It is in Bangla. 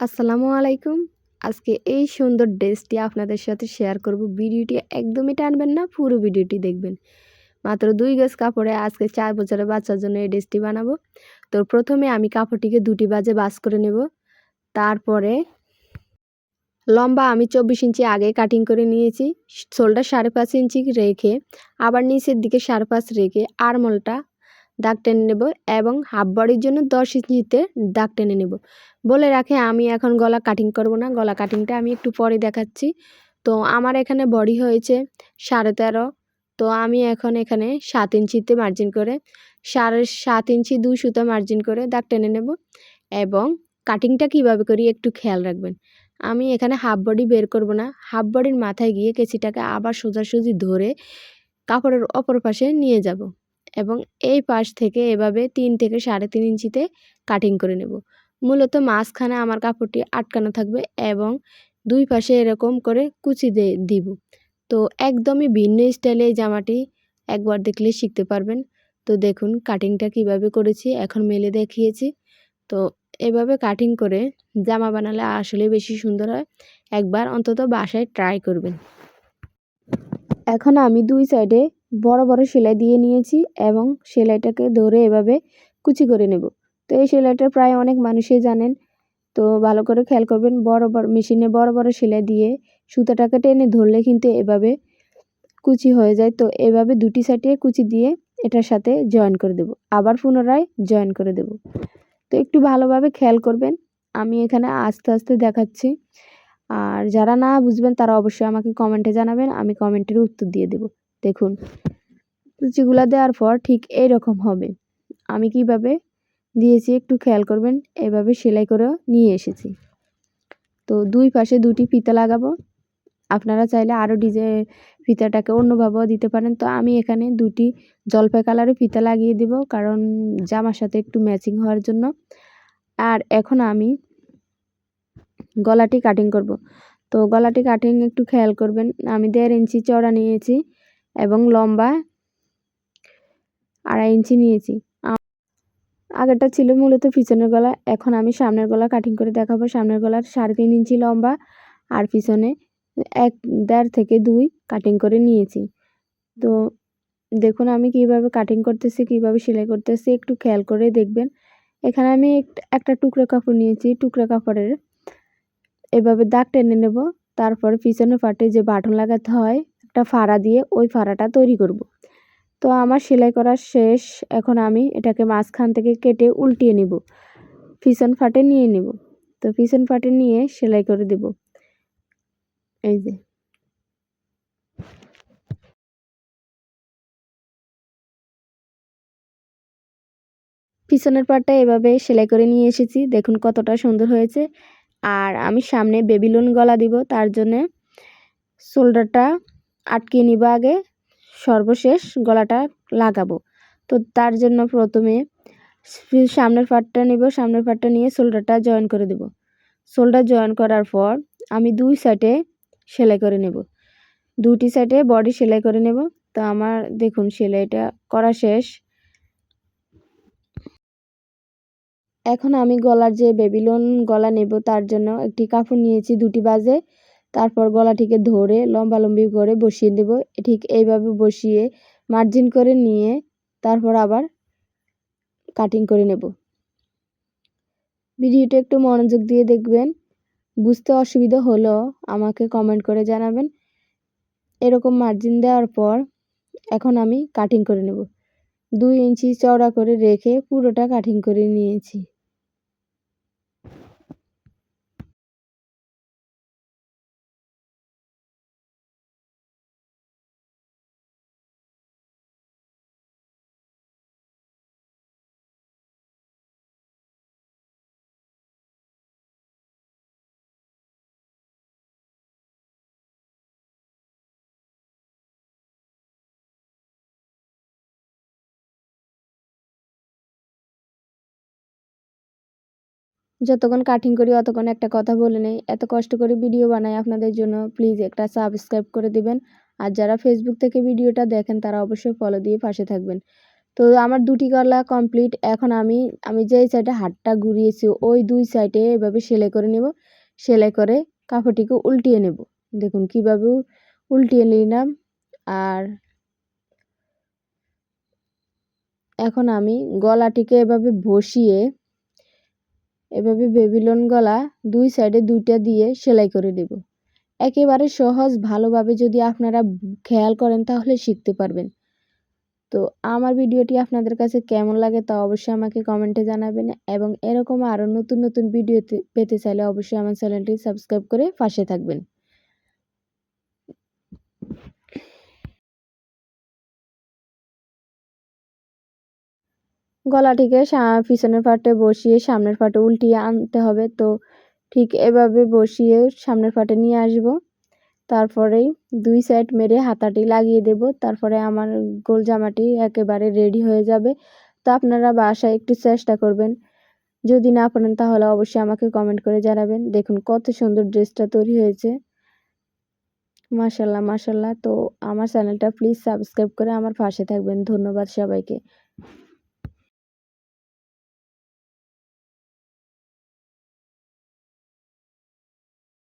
আসসালামু আলাইকুম। আজকে এই সুন্দর ড্রেসটি আপনাদের সাথে শেয়ার করব। ভিডিওটি একদমই টানবেন না, পুরো ভিডিওটি দেখবেন। মাত্র দুই গজ কাপড়ে আজকে চার বছরের বাচ্চার জন্য এই ড্রেসটি বানাবো। তো প্রথমে আমি কাপড়টিকে দুটি বাজে বাস করে নেব। তারপরে লম্বা আমি চব্বিশ ইঞ্চি আগে কাটিং করে নিয়েছি। শোল্ডার সাড়ে পাঁচ ইঞ্চি রেখে, আবার নিচের দিকে সাড়ে পাঁচ রেখে আরমলটা দাগ টেনে নেব এবং হাফ বডির জন্য দশ ইঞ্চিতে দাগ টেনে নেব। বলে রাখে, আমি এখন গলা কাটিং করব না, গলা কাটিংটা আমি একটু পরে দেখাচ্ছি। তো আমার এখানে বডি হয়েছে সাড়ে তেরো, তো আমি এখন এখানে সাত ইঞ্চিতে মার্জিন করে, সাড়ে সাত ইঞ্চি দুই সুতো মার্জিন করে দাগ টেনে নেব এবং কাটিংটা কীভাবে করি একটু খেয়াল রাখবেন। আমি এখানে হাফ বডি বের করব না হাফ বডির মাথায় গিয়ে কেঁচিটাকে আবার সোজাসুজি ধরে কাপড়ের অপর পাশে নিয়ে যাব। এবং এই পাশ থেকে এভাবে তিন থেকে সাড়ে তিন ইঞ্চিতে কাটিং করে নেব। মূলত মাঝখানে আমার কাপড়টি আটকানো থাকবে এবং দুই পাশে এরকম করে কুচি দিয়ে দিব। তো একদমই ভিন্ন স্টাইলে এই জামাটি একবার দেখলে শিখতে পারবেন। তো দেখুন কাটিংটা কীভাবে করেছি, এখন মেলে দেখিয়েছি। তো এভাবে কাটিং করে জামা বানালে আসলে বেশি সুন্দর হয়। একবার অন্তত বাসায় ট্রাই করবেন। এখন আমি দুই সাইডে বড় বড় সেলাই দিয়ে নিয়েছি এবং সেলাইটাকে ধরে এভাবে কুচি করে নেব। তো এই সেলাইটা প্রায় অনেক মানুষই জানেন। তো ভালো করে খেয়াল করবেন, বড় বড় মেশিনে বড় বড় সেলাই দিয়ে সুতাটাকে টেনে ধরলে কিন্তু এভাবে কুচি হয়ে যায়। তো এভাবে দুটি সাইডে কুচি দিয়ে এটার সাথে জয়েন করে দেব, আবার পুনরায় জয়েন করে দেব। তো একটু ভালোভাবে খেয়াল করবেন, আমি এখানে আস্তে আস্তে দেখাচ্ছি। আর যারা না বুঝবেন তারা অবশ্যই আমাকে কমেন্টে জানাবেন, আমি কমেন্টের উত্তর দিয়ে দেব। দেখুন কুচিগুলা দেওয়ার পর ঠিক এইরকম হবে। আমি কীভাবে দিয়েছি একটু খেয়াল করবেন, এভাবে সেলাই করে নিয়ে এসেছি। তো দুই পাশে দুটি ফিতা লাগাবো। আপনারা চাইলে আরও ডিজাইন ফিতাটাকে অন্যভাবেও দিতে পারেন। তো আমি এখানে দুটি জলপাই কালারের ফিতা লাগিয়ে দিব, কারণ জামার সাথে একটু ম্যাচিং হওয়ার জন্য। আর এখন আমি গলাটি কাটিং করব। তো গলাটি কাটিং একটু খেয়াল করবেন, আমি দেড় ইঞ্চি চড়া নিয়েছি। এবং লম্বা আড়াই ইঞ্চি নিয়েছি। আগেরটা ছিল মূলত পিছনের গলা, এখন আমি সামনের গলা কাটিং করে দেখাবো। সামনের গলার সাড়ে তিন ইঞ্চি লম্বা আর পিছনে এক, দেড় থেকে দুই কাটিং করে নিয়েছি। তো দেখুন আমি কীভাবে কাটিং করতেছি, কীভাবে সেলাই করতেছি, একটু খেয়াল করে দেখবেন। এখানে আমি একটা টুকরো কাপড় নিয়েছি, টুকরো কাপড়ের এভাবে দাগ টেনে নেব। তারপর পিছনের পাটে যে বাটন লাগাতে হয় একটা ফাড়া দিয়ে ওই ফাড়াটা তৈরি করব। তো আমার সেলাই করা শেষ। এখন আমি এটাকে মাঝখান থেকে কেটে উল্টিয়ে নিব। পিছন ফাটে নিয়ে নিব। তো পিছন ফাটে নিয়ে সেলাই করে দেব। এই যে। পিছনের পাটটা এভাবে সেলাই করে নিয়ে এসেছি। দেখুন কতটা সুন্দর হয়েছে। আর আমি সামনে বেবিলুন গলা দিব। তার জন্যে শোল্ডারটা আটকে নিব আগে, সর্বশেষ গলাটা লাগাবো। তো তার জন্য প্রথমে সামনের পাটটা নিব, সামনের পাটটা নিয়ে শোল্ডারটা জয়েন করে দেব। শোল্ডার জয়েন করার পর আমি দুই সাইডে সেলাই করে নেব। দুটি সাইডে বডি সেলাই করে নেব। তো আমার, দেখুন, সেলাইটা করা শেষ। এখন আমি গলার যে বেবিলন গলা নেব, তার জন্য একটি কাপড় নিয়েছি দুটি বাজে। তারপর গলাটিকে ধরে লম্বালম্বি করে বসিয়ে দেব। ঠিক এইভাবে বসিয়ে মার্জিন করে নিয়ে তারপর আবার কাটিং করে নেব। ভিডিওটা একটু মনোযোগ দিয়ে দেখবেন। বুঝতে অসুবিধা হলো আমাকে কমেন্ট করে জানাবেন। এরকম মার্জিন দেওয়ার পর এখন আমি কাটিং করে নেব। দুই ইঞ্চি চওড়া করে রেখে পুরোটা কাটিং করে নিয়েছি। যতক্ষণ কাটিং করি অতক্ষণ একটা কথা বলে নেই। এত কষ্ট করে ভিডিও বানাই আপনাদের জন্য। প্লিজ একটা সাবস্ক্রাইব করে দিবেন। আর যারা ফেসবুক থেকে ভিডিওটা দেখেন, তারা অবশ্যই ফলো দিয়ে পাশে থাকবেন। তো আমার দুটি গলা কমপ্লিট এখন আমি আমি যেই সাইডে হাতটা ঘুরিয়েছি, ওই দুই সাইডে এভাবে সেলাই করে নেব। সেলাই করে কাপড়টিকে উল্টিয়ে নেব। দেখুন কীভাবে উল্টিয়ে নিলাম। আর এখন আমি গলাটিকে এভাবে বসিয়ে এভাবে বেবিলন গলা দুই সাইডে দুইটা দিয়ে সেলাই করে দেব। একেবারে সহজ, ভালোভাবে যদি আপনারা খেয়াল করেন তাহলে শিখতে পারবেন। তো আমার ভিডিওটি আপনাদের কাছে কেমন লাগে তা অবশ্যই আমাকে কমেন্টে জানাবেন এবং এরকম আরও নতুন নতুন ভিডিও পেতে চাইলে অবশ্যই আমার চ্যানেলটি সাবস্ক্রাইব করে পাশে থাকবেন। গলাটিকে পিছনের পাটে বসিয়ে সামনের পাটে উল্টিয়ে আনতে হবে। তো ঠিক এভাবে বসিয়ে সামনের পাটে নিয়ে আসব। তারপরেই দুই সাইড মেরে হাতাটি লাগিয়ে দেব। তারপরে আমার গোল জামাটি একেবারে রেডি হয়ে যাবে। তো আপনারা বাসায় একটু চেষ্টা করবেন। যদি না পারেন তাহলে অবশ্যই আমাকে কমেন্ট করে জানাবেন। দেখুন কত সুন্দর ড্রেসটা তৈরি হয়েছে। মাশাল্লাহ মাশাল্লাহ তো আমার চ্যানেলটা প্লিজ সাবস্ক্রাইব করে আমার পাশে থাকবেন। ধন্যবাদ সবাইকে।